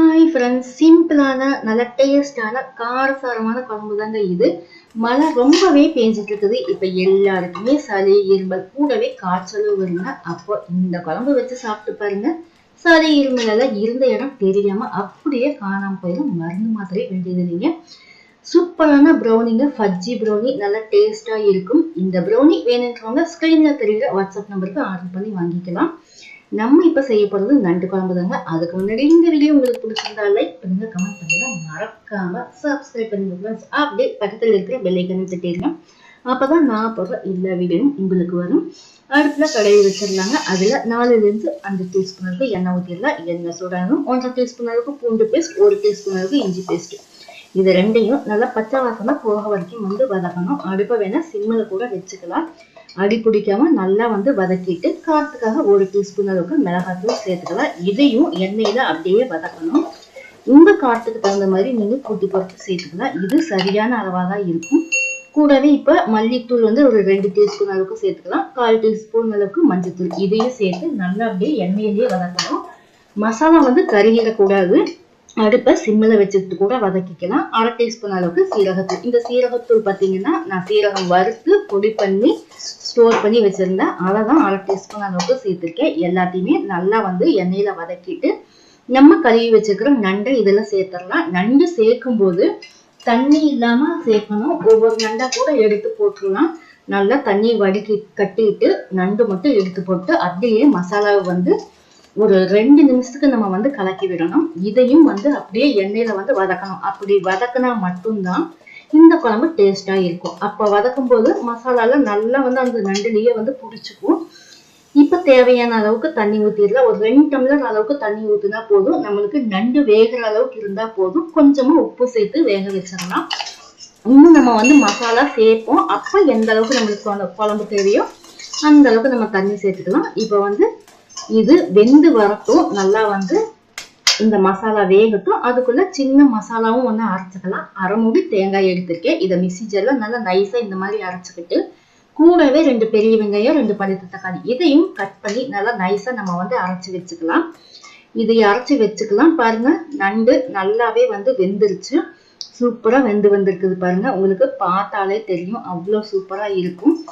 Hi friends சிம்பிளான நல்ல டேஸ்டான காரசாரமான குழம்பு தாங்க இது. மழை ரொம்பவே பேஞ்சிட்டு இருக்குது. இப்போ எல்லாருக்குமே சளி இருமல் கூடவே காய்ச்சலும் வருங்க அப்போ இந்த குழம்பு வச்சு சாப்பிட்டு பாருங்க. சளி இருமல் எல்லாம் இருந்த இடம் தெரியாம அப்படியே காணாமல் போயிடும். மருந்து மாத்திரை வேண்டியது இல்லைங்க. சூப்பரான ப்ரௌனிங்க ஃபஜ்ஜி ப்ரௌனி நல்லா டேஸ்ட்டாக இருக்கும். இந்த ப்ரௌனி வேணுன்றவங்க ஸ்க்ரீனில் தெரிகிற வாட்ஸ்அப் நம்பருக்கு ஆர்டர் பண்ணி வாங்கிக்கலாம். நம்ம இப்போ செய்ய போகிறது நண்டு குழம்பு தாங்க. அதுக்கு முன்னாடி இந்த வீடியோ உங்களுக்கு பிடிச்சிருந்தா லைக் பண்ணுங்க கமெண்ட் பண்ணுங்க. மறக்காம சப்ஸ்கிரைப் பண்ணுங்க ஃப்ரெண்ட்ஸ் அப்படியே பக்கத்தில் இருக்கிற பெல்லைக்கன் தட்டிடுங்க. அப்பதான் நான் போடுற எல்லா வீடியோவும் உங்களுக்கு வரும். அடுப்பில் கடையை வச்சிடலாங்க அதில் நாலுலேருந்து அஞ்சு டீஸ்பூன் அளவுக்கு எண்ணெய் ஊற்றிடலாம் எண்ணெய் சூடாகணும் ஒன்றரை டீஸ்பூன் அளவுக்கு பூண்டு பேஸ்ட் ஒரு டீஸ்பூன் அளவுக்கு இஞ்சி பேஸ்ட்டு இது ரெண்டையும் நல்லா பச்சை வாசமா போக வரைக்கும் வந்து வதக்கணும். அடுப்பை வேணா சிம்மில் கூட வச்சுக்கலாம். அடி பிடிக்காம நல்லா வந்து வதக்கிட்டு காரத்துக்காக ஒரு டீஸ்பூன் அளவுக்கு மிளகாத்தூள் சேர்த்துக்கலாம். இதையும் எண்ணெயில அப்படியே வதக்கணும். உங்கள் காரத்துக்கு தகுந்த மாதிரி நீங்க கூட்டி பொறுத்து சேர்த்துக்கலாம். இது சரியான அளவாக தான் இருக்கும். கூடவே இப்போ மல்லித்தூள் வந்து ஒரு ரெண்டு டீஸ்பூன் அளவுக்கு சேர்த்துக்கலாம். கால் டீஸ்பூன் அளவுக்கு மஞ்சத்தூள். இதையும் சேர்த்து நல்லா அப்படியே எண்ணெயிலேயே வதக்கணும். மசாலா வந்து கருகிடக்கூடாது. அடுப்பை சிம்மில் வச்சுட்டு கூட வதக்கிக்கலாம். அரை டீஸ்பூன் அளவுக்கு சீரகத்தூள். இந்த சீரகத்தூள் பார்த்தீங்கன்னா நான் சீரகம் வறுத்து பொடி பண்ணி ஸ்டோர் பண்ணி வச்சுருந்தேன். அதை தான் அரை டீஸ்பூன் அளவுக்கு சேர்த்துருக்கேன். எல்லாத்தையுமே நல்லா வந்து எண்ணெயில் வதக்கிட்டு நம்ம கழுவி வச்சுருக்கிற நண்டை இதெல்லாம் சேர்த்துடலாம். நண்டு சேர்க்கும் போது தண்ணி இல்லாமல் சேர்க்கணும். ஒவ்வொரு நண்டை கூட எடுத்து போட்டுடலாம். நல்லா தண்ணி வடிக்கி கட்டிட்டு நண்டு மட்டும் எடுத்து போட்டு அப்படியே மசாலாவை வந்து ஒரு ரெண்டு நிமிஷத்துக்கு நம்ம வந்து கலக்கி விடணும். இதையும் வந்து அப்படியே எண்ணெயில வந்து வதக்கணும். அப்படி வதக்கினா மட்டும்தான் இந்த குழம்பு டேஸ்டா இருக்கும். அப்ப வதக்கும் போது மசாலால நல்லா வந்து அந்த நண்டுலயே வந்து பிடிச்சிக்கும். இப்ப தேவையான அளவுக்கு தண்ணி ஊத்திடலாம். ஒரு ரெண்டு டம்ளர் அளவுக்கு தண்ணி ஊத்தினா போதும். நம்மளுக்கு நண்டு வேகிற அளவுக்கு இருந்தா போதும். கொஞ்சமா உப்பு சேர்த்து வேக வச்சிடலாம். இன்னும் நம்ம வந்து மசாலா சேர்ப்போம். அப்ப எந்த அளவுக்கு நம்மளுக்கு குழம்பு தேவையோ அந்த அளவுக்கு நம்ம தண்ணி சேர்த்துக்கலாம். இப்போ வந்து இது வெந்து வரட்டும் நல்லா வந்து இந்த மசாலா வேகட்டும். அதுக்குள்ள சின்ன மசாலாவும் ஒன்று அரைச்சிக்கலாம். அரைமுடி தேங்காய் எடுத்திருக்கேன். இதை மிக்சி நல்லா நைஸா இந்த மாதிரி அரைச்சிக்கிட்டு கூடவே ரெண்டு பெரிய வெங்காயம் ரெண்டு பழுத்த தக்காளி இதையும் கட் பண்ணி நல்லா நைஸா நம்ம வந்து அரைச்சி வச்சுக்கலாம். இதை அரைச்சி வச்சுக்கலாம் பாருங்க. நண்டு நல்லாவே வந்து வெந்துருச்சு. சூப்பரா வெந்து வந்திருக்குது பாருங்க. உங்களுக்கு பார்த்தாலே தெரியும். அவ்வளோ சூப்பரா இருக்கும்.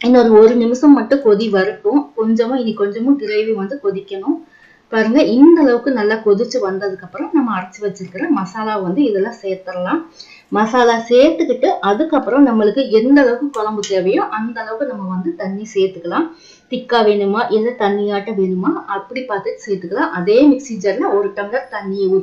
இன்னொரு ஒரு நிமிஷம் மட்டும் கொதி வரட்டும். கொஞ்சமும் இனி கொஞ்சமும் கிரேவி வந்து கொதிக்கணும். பாருங்க இந்த அளவுக்கு நல்லா கொதிச்சு வந்ததுக்கு அப்புறம் நம்ம அரைச்சி வச்சிருக்கிற மசாலா வந்து இதெல்லாம் சேர்த்துடலாம். மசாலா சேர்த்துக்கிட்டு அதுக்கப்புறம் நம்மளுக்கு எந்த அளவுக்கு குழம்பு தேவையோ அந்த அளவுக்கு நம்ம வந்து தண்ணி சேர்த்துக்கலாம். திக்கா வேணுமா இல்லை தண்ணியாட்ட வேணுமா அப்படி பார்த்துட்டு சேர்த்துக்கலாம். அதே மிக்சி ஜாரில் ஒரு டம்ளர் தண்ணியை